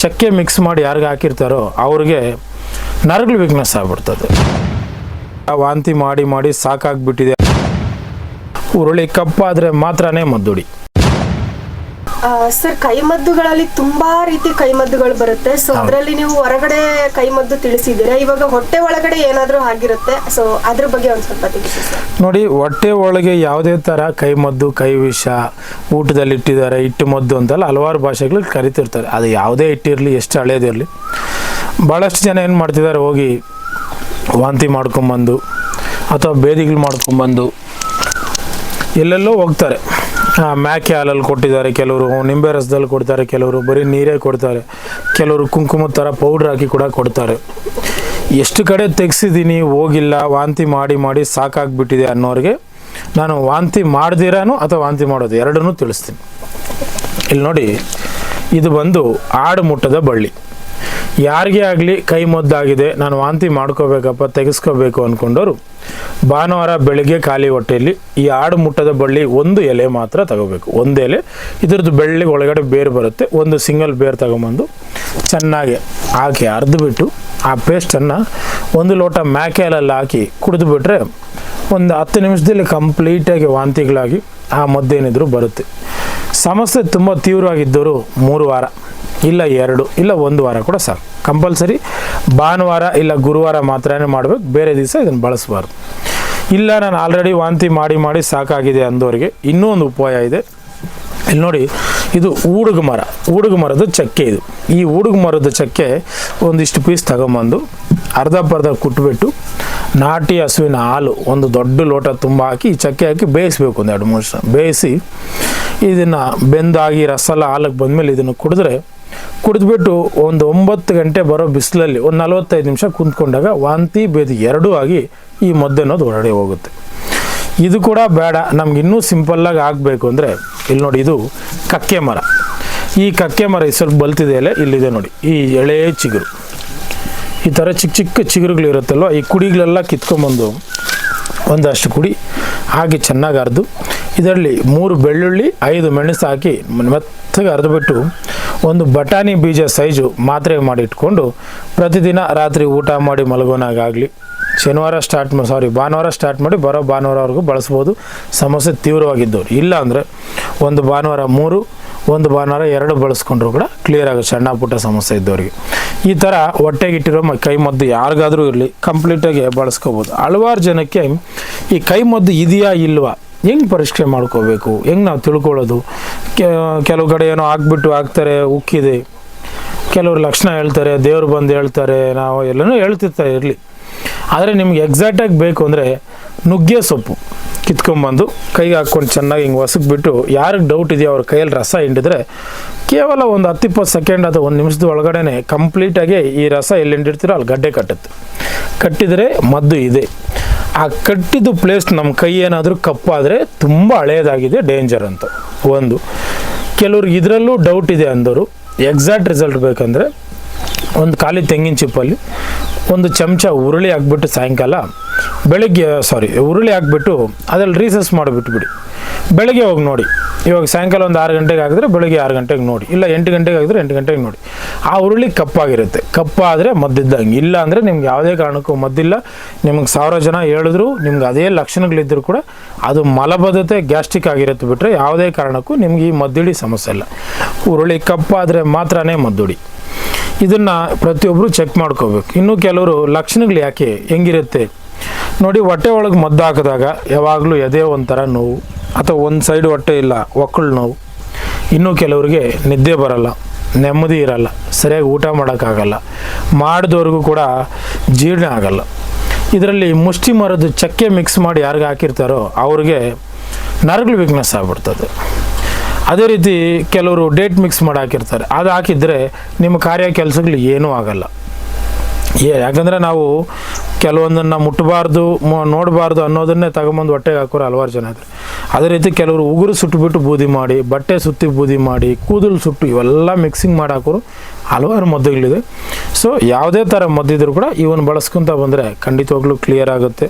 ಚಕ್ಕೆ ಮಿಕ್ಸ್ ಮಾಡಿ ಯಾರಿಗೆ ಹಾಕಿರ್ತಾರೋ ಅವ್ರಿಗೆ ನರಗಳು ವೀಕ್ನೆಸ್ ಆಗ್ಬಿಡ್ತದೆ. ವಾಂತಿ ಮಾಡಿ ಮಾಡಿ ಸಾಕಾಗ್ಬಿಟ್ಟಿದೆ. ಉರುಳಿ ಕಪ್ಪಾದರೆ ಮಾತ್ರನೇ ಮದ್ದುಡಿ. ಸರ್ ಕೈಮದ್ದುಗಳಲ್ಲಿ ತುಂಬಾ ರೀತಿ ಕೈಮದ್ದುಗಳು ಬರುತ್ತೆ. ಸೊ ಅದರಲ್ಲಿ ನೀವು ಹೊರಗಡೆ ಕೈಮದ್ದು ತಿಳಿಸಿದ್ದೀರಾ? ಇವಾಗ ಹೊಟ್ಟೆ ಒಳಗಡೆ ಏನಾದರೂ ಆಗಿರುತ್ತೆ. ಸೊ ಅದ್ರ ಬಗ್ಗೆ ಒಂದ್ ಸ್ವಲ್ಪ ತಿಳಿಸಿ ನೋಡಿ ಹೊಟ್ಟೆ ಒಳಗೆ ಯಾವುದೇ ಥರ ಕೈಮದ್ದು ಕೈ ವಿಷ ಊಟದಲ್ಲಿ ಇಟ್ಟಿದ್ದಾರೆ ಇಟ್ಟು ಮದ್ದು ಅಂತೆಲ್ಲ ಹಲವಾರು ಭಾಷೆಗಳು ಕರಿತಿರ್ತಾರೆ. ಅದು ಯಾವುದೇ ಇಟ್ಟಿರಲಿ ಎಷ್ಟು ಹಳೇದಿರಲಿ. ಭಾಳಷ್ಟು ಜನ ಏನು ಮಾಡ್ತಿದ್ದಾರೆ ಹೋಗಿ ವಾಂತಿ ಮಾಡ್ಕೊಂಬಂದು ಅಥವಾ ಬೇದಿಗಳು ಮಾಡ್ಕೊಂಬಂದು ಎಲ್ಲೆಲ್ಲೋ ಹೋಗ್ತಾರೆ. ಮ್ಯಾಕೆ ಹಾಲಲ್ಲಿ ಕೊಟ್ಟಿದ್ದಾರೆ ಕೆಲವರು? ನಿಂಬೆ ರಸದಲ್ಲಿ ಕೊಡ್ತಾರೆ ಕೆಲವರು, ಬರೀ ನೀರೇ ಕೊಡ್ತಾರೆ. ಕೆಲವರು ಕುಂಕುಮದ ಥರ ಪೌಡ್ರ್ ಹಾಕಿ ಕೂಡ ಕೊಡ್ತಾರೆ. ಎಷ್ಟು ಕಡೆ ತೆಗ್ಸಿದ್ದೀನಿ ಹೋಗಿಲ್ಲ, ವಾಂತಿ ಮಾಡಿ ಮಾಡಿ ಸಾಕಾಗ್ಬಿಟ್ಟಿದೆ ಅನ್ನೋರಿಗೆ ನಾನು ವಾಂತಿ ಮಾಡ್ದಿರಾನು ಅಥವಾ ವಾಂತಿ ಮಾಡೋದು ಎರಡನ್ನೂ ತಿಳಿಸ್ತೀನಿ. ಇಲ್ಲಿ ನೋಡಿ, ಇದು ಬಂದು ಆಡು ಮುಟ್ಟದ ಬಳ್ಳಿ. ಯಾರಿಗೇ ಆಗಲಿ ಕೈ ಮದ್ದಾಗಿದೆ, ನಾನು ವಾಂತಿ ಮಾಡ್ಕೋಬೇಕಪ್ಪ, ತೆಗೆಸ್ಕೋಬೇಕು ಅಂದ್ಕೊಂಡವರು ಭಾನುವಾರ ಬೆಳಿಗ್ಗೆ ಖಾಲಿ ಹೊಟ್ಟೆಯಲ್ಲಿ ಈ ಆಡು ಮುಟ್ಟದ ಬಳ್ಳಿ ಒಂದು ಎಲೆ ಮಾತ್ರ ತಗೋಬೇಕು. ಒಂದು ಎಲೆ, ಇದ್ರದ್ದು ಬೆಳ್ಳಿ ಒಳಗಡೆ ಬೇರು ಬರುತ್ತೆ, ಒಂದು ಸಿಂಗಲ್ ಬೇರು ತಗೊಂಬಂದು ಚೆನ್ನಾಗಿ ಹಾಕಿ ಅರ್ದ್ಬಿಟ್ಟು ಆ ಪೇಸ್ಟನ್ನು ಒಂದು ಲೋಟ ಮ್ಯಾಕೆಲಲ್ಲಿ ಹಾಕಿ ಕುಡಿದ್ಬಿಟ್ರೆ ಒಂದು ಹತ್ತು ನಿಮಿಷದಲ್ಲಿ ಕಂಪ್ಲೀಟಾಗಿ ವಾಂತಿಗಳಾಗಿ ಆ ಮದ್ದೇನಿದ್ರು ಬರುತ್ತೆ. ಸಮಸ್ಯೆ ತುಂಬ ತೀವ್ರವಾಗಿದ್ದವರು ಮೂರು ವಾರ. ಇಲ್ಲ ಎರಡು, ಇಲ್ಲ ಒಂದು ವಾರ ಕೂಡ ಸಾಕು. ಕಂಪಲ್ಸರಿ ಭಾನುವಾರ ಇಲ್ಲ ಗುರುವಾರ ಮಾತ್ರನೇ ಮಾಡಬೇಕು, ಬೇರೆ ದಿವಸ ಇದನ್ನು ಬಳಸಬಾರ್ದು. ಇಲ್ಲ, ನಾನು ಆಲ್ರೆಡಿ ವಾಂತಿ ಮಾಡಿ ಮಾಡಿ ಸಾಕಾಗಿದೆ ಅಂದವರಿಗೆ ಇನ್ನೂ ಒಂದು ಉಪಾಯ ಇದೆ. ಇಲ್ಲಿ ನೋಡಿ, ಇದು ಊಡುಗ ಮರ, ಊಡುಗ ಮರದ ಚಕ್ಕೆ ಇದು. ಈ ಊಡುಗ ಮರದ ಚಕ್ಕೆ ಒಂದಿಷ್ಟು ಪೀಸ್ ತಗೊಂಬಂದು ಅರ್ಧ ಪರ್ಧ ಕುಟ್ಬಿಟ್ಟು ನಾಟಿ ಹಸುವಿನ ಹಾಲು ಒಂದು ದೊಡ್ಡ ಲೋಟ ತುಂಬ ಹಾಕಿ ಈ ಚಕ್ಕೆ ಹಾಕಿ ಬೇಯಿಸ್ಬೇಕು ಒಂದು ಎರಡು ಮೂರು ಬೇಯಿಸಿ ಇದನ್ನು ಬೆಂದಾಗಿ ರಸಲ್ಲ ಹಾಲಕ್ಕೆ ಬಂದಮೇಲೆ ಇದನ್ನು ಕುಡಿದ್ರೆ ಕುಡಿದ್ಬಿಟ್ಟು ಒಂದು ಒಂಬತ್ತು ಗಂಟೆ ಬರೋ ಬಿಸಿಲಲ್ಲಿ ಒಂದು ನಲವತ್ತೈದು ನಿಮಿಷ ಕುಂತ್ಕೊಂಡಾಗ ವಾಂತಿ ಬೇದಿ ಎರಡೂ ಆಗಿ ಈ ಮದ್ದು ಅನ್ನೋದು ಹೊರಡೆ ಹೋಗುತ್ತೆ. ಇದು ಕೂಡ ಬೇಡ, ನಮ್ಗೆ ಇನ್ನೂ ಸಿಂಪಲ್ಲಾಗಿ ಆಗಬೇಕು ಅಂದರೆ ಇಲ್ಲಿ ನೋಡಿ ಇದು ಕಕ್ಕೆ ಮರ. ಈ ಕಕ್ಕೆ ಮರ ಈ ಸ್ವಲ್ಪ ಬಲ್ತಿದೆ ಅಲ್ಲೇ ಇಲ್ಲಿದೆ ನೋಡಿ, ಈ ಎಳೆ ಚಿಗುರು. ಈ ಥರ ಚಿಕ್ಕ ಚಿಕ್ಕ ಚಿಗುರುಗಳಿರುತ್ತಲ್ವ ಈ ಕುಡಿಗಳೆಲ್ಲ ಕಿತ್ಕೊಂಬಂದು ಒಂದಷ್ಟು ಕುಡಿ, ಹಾಗೆ ಚೆನ್ನಾಗಿ ಅರ್ದು ಇದರಲ್ಲಿ ಮೂರು ಬೆಳ್ಳುಳ್ಳಿ, ಐದು ಮೆಣಸು ಹಾಕಿ ಮೆತ್ತಗೆ ಅರ್ದುಬಿಟ್ಟು ಒಂದು ಬಟಾಣಿ ಬೀಜ ಸೈಜು ಮಾತ್ರೆ ಮಾಡಿ ಇಟ್ಕೊಂಡು ಪ್ರತಿದಿನ ರಾತ್ರಿ ಊಟ ಮಾಡಿ ಮಲಗೋನಾಗಲಿ ಶನಿವಾರ ಸ್ಟಾರ್ಟ್ ಮಾಡಿ ಸಾರಿ ಭಾನುವಾರ ಸ್ಟಾರ್ಟ್ ಮಾಡಿ ಬರೋ ಭಾನುವಾರವರೆಗೂ ಬಳಸ್ಬೋದು. ಸಮಸ್ಯೆ ತೀವ್ರವಾಗಿದ್ದವ್ರು. ಇಲ್ಲ ಅಂದರೆ ಒಂದು ಭಾನುವಾರ ಮೂರು, ಒಂದು ಭಾನುವಾರ ಎರಡು ಬಳಸ್ಕೊಂಡ್ರು ಕೂಡ ಕ್ಲಿಯರ್ ಆಗುತ್ತೆ. ಸಣ್ಣ ಪುಟ್ಟ ಸಮಸ್ಯೆ ಇದ್ದವರಿಗೆ. ಈ ಥರ ಹೊಟ್ಟೆಗಿಟ್ಟಿರೋ ಮ- ಕೈ ಮದ್ದು ಯಾರಿಗಾದರೂ ಇರಲಿ ಕಂಪ್ಲೀಟಾಗಿ ಬಳಸ್ಕೋಬೋದು. ಹಲವಾರು ಜನಕ್ಕೆ ಈ ಕೈ ಮದ್ದು ಇದೆಯಾ ಇಲ್ವಾ? ಹೆಂಗೆ ಪರೀಕ್ಷೆ ಮಾಡ್ಕೋಬೇಕು? ಹೆಂಗೆ ನಾವು ತಿಳ್ಕೊಳ್ಳೋದು? ಕೆಲವು ಕಡೆ ಏನೋ ಹಾಕ್ಬಿಟ್ಟು ಹಾಕ್ತಾರೆ ಉಕ್ಕಿದೆ. ಕೆಲವರು ಲಕ್ಷಣ ಹೇಳ್ತಾರೆ, ದೇವ್ರು ಬಂದು ಹೇಳ್ತಾರೆ, ನಾವು ಎಲ್ಲನೂ ಹೇಳ್ತಿರ್ತಾರೆ ಇರಲಿ. ಆದರೆ ನಿಮ್ಗೆ ಎಕ್ಸಾಕ್ಟಾಗಿ ಬೇಕು ಅಂದರೆ ನುಗ್ಗೆ ಸೊಪ್ಪು. ಕಿತ್ಕೊಂಡ್ಬಂದು ಕೈಗೆ ಹಾಕ್ಕೊಂಡು ಚೆನ್ನಾಗಿ ಹಿಂಗೆ ಹೊಸಕ್ಬಿಟ್ಟು ಯಾರಿಗೆ ಡೌಟ್ ಇದೆಯೋ ಅವ್ರ ಕೈಯಲ್ಲಿ ರಸ ಹಿಂಡಿದ್ರೆ ಕೇವಲ ಒಂದು ಹತ್ತಿಪ್ಪತ್ತು ಸೆಕೆಂಡ್ ಅಥವಾ ಒಂದು ನಿಮಿಷದ ಒಳಗಡೆ ಕಂಪ್ಲೀಟಾಗಿ ಈ ರಸ ಎಲ್ಲಿ ಹಿಂಡಿರ್ತೀರೋ ಅಲ್ಲಿ ಗಡ್ಡೆ ಕಟ್ಟುತ್ತೆ. ಕಟ್ಟಿದರೆ ಮದ್ದು ಇದೆ. ಆ ಕಟ್ಟಿದ್ದು ಪ್ಲೇಸ್ ನಮ್ಮ ಕೈ ಏನಾದರೂ ಕಪ್ಪಾದರೆ ತುಂಬ ಹಳೆಯದಾಗಿದೆ ಡೇಂಜರ್ ಅಂತ. ಒಂದು. ಕೆಲವ್ರಿಗೆ ಇದರಲ್ಲೂ ಡೌಟ್ ಇದೆ ಅಂದರು. ಎಕ್ಸಾಕ್ಟ್ ರಿಸಲ್ಟ್ ಬೇಕಂದರೆ ಒಂದು ಖಾಲಿ ತೆಂಗಿನ ಚಿಪ್ಪಲ್ಲಿ ಒಂದು ಚಮಚ ಉರುಳಿ ಹಾಕ್ಬಿಟ್ಟು ಸಾಯಂಕಾಲ ಬೆಳಗ್ಗೆ ಸಾರಿ ಉರುಳಿ ಹಾಕ್ಬಿಟ್ಟು ಅದ್ರಲ್ಲಿ ರೀಸಸ್ ಮಾಡಿಬಿಟ್ಬಿಡಿ. ಬೆಳಗ್ಗೆ ಹೋಗಿ ನೋಡಿ. ಇವಾಗ ಸಾಯಂಕಾಲ ಒಂದು ಆರು ಗಂಟೆಗೆ ಆಗಿದ್ರೆ ಬೆಳಗ್ಗೆ ಆರು ಗಂಟೆಗೆ ನೋಡಿ. ಇಲ್ಲ ಎಂಟು ಗಂಟೆಗೆ ಆಗಿದ್ರೆ ಎಂಟು ಗಂಟೆಗೆ ನೋಡಿ. ಆ ಉರುಳಿ ಕಪ್ಪಾಗಿರುತ್ತೆ. ಕಪ್ಪಾದರೆ ಮದ್ದಿದ್ದಂಗೆ. ಇಲ್ಲ ಅಂದರೆ ನಿಮ್ಗೆ ಯಾವುದೇ ಕಾರಣಕ್ಕೂ ಮದ್ದಿಲ್ಲ. ನಿಮ್ಗೆ ಸಾವಿರ ಜನ ಹೇಳಿದ್ರು, ನಿಮ್ಗೆ ಅದೇ ಲಕ್ಷಣಗಳಿದ್ದರೂ ಕೂಡ ಅದು ಮಲಬದ್ಧತೆ ಗ್ಯಾಸ್ಟ್ರಿಕ್ ಆಗಿರುತ್ತೆ ಬಿಟ್ಟರೆ ಯಾವುದೇ ಕಾರಣಕ್ಕೂ ನಿಮ್ಗೆ ಈ ಮದ್ದಿಡಿ ಸಮಸ್ಯೆ ಇಲ್ಲ. ಉರುಳಿ ಕಪ್ಪಾದರೆ ಮಾತ್ರನೇ ಮದ್ದುಡಿ ಇದನ್ನು ಪ್ರತಿಯೊಬ್ಬರು ಚೆಕ್ ಮಾಡ್ಕೋಬೇಕು. ಇನ್ನು ಕೆಲವರು ಲಕ್ಷಣಗಳು ಯಾಕೆ ಹೆಂಗಿರುತ್ತೆ? ನೋಡಿ, ಹೊಟ್ಟೆ ಒಳಗೆ ಮದ್ದು ಹಾಕಿದಾಗ ಯಾವಾಗಲೂ ಎದೆ ಒಂಥರ ನೋವು. ಅಥವಾ ಒಂದು ಸೈಡ್ ಹೊಟ್ಟೆ ಇಲ್ಲ, ಒಕ್ಕಳು ನೋವು. ಇನ್ನೂ ಕೆಲವರಿಗೆ ನಿದ್ದೆ ಬರಲ್ಲ, ನೆಮ್ಮದಿ ಇರಲ್ಲ, ಸರಿಯಾಗಿ ಊಟ ಮಾಡೋಕ್ಕಾಗಲ್ಲ. ಮಾಡಿದವ್ರಿಗೂ ಕೂಡ ಜೀರ್ಣ ಆಗಲ್ಲ. ಇದರಲ್ಲಿ ಮುಷ್ಟಿ ಮರದ ಚಕ್ಕೆ ಮಿಕ್ಸ್ ಮಾಡಿ ಯಾರಿಗೆ ಹಾಕಿರ್ತಾರೋ ಅವ್ರಿಗೆ ನರಗಳು ವೀಕ್ನೆಸ್ ಆಗ್ಬಿಡ್ತದೆ. ಅದೇ ರೀತಿ ಕೆಲವರು ಡೇಟ್ ಮಿಕ್ಸ್ ಮಾಡಿ ಹಾಕಿರ್ತಾರೆ. ಅದು ಹಾಕಿದರೆ ನಿಮ್ಮ ಕಾರ್ಯ ಕೆಲಸಗಳು ಏನೂ ಆಗಲ್ಲ. ಯಾಕಂದರೆ ನಾವು ಕೆಲವೊಂದನ್ನು ಮುಟ್ಟಬಾರ್ದು ನೋಡಬಾರ್ದು ಅನ್ನೋದನ್ನೇ ತಗೊಂಬಂದು ಹೊಟ್ಟೆಗೆ ಹಾಕೋರು ಹಲವಾರು ಜನ ಇದ್ದಾರೆ ಅದೇ ರೀತಿ ಕೆಲವರು ಉಗುರು ಸುಟ್ಟುಬಿಟ್ಟು ಬೂದಿ ಮಾಡಿ, ಬಟ್ಟೆ ಸುತ್ತಿ ಬೂದಿ ಮಾಡಿ, ಕೂದಲು ಸುಟ್ಟು ಇವೆಲ್ಲ ಮಿಕ್ಸಿಂಗ್ ಮಾಡಿ ಹಾಕೋರು ಹಲವಾರು ಮದ್ದುಗಳಿದೆ. ಸೊ ಯಾವುದೇ ಥರ ಮದ್ದಿದ್ರು ಕೂಡ ಇವನ್ನ ಬಳಸ್ಕೊತ ಬಂದರೆ ಖಂಡಿತವಾಗ್ಲೂ ಕ್ಲಿಯರ್ ಆಗುತ್ತೆ.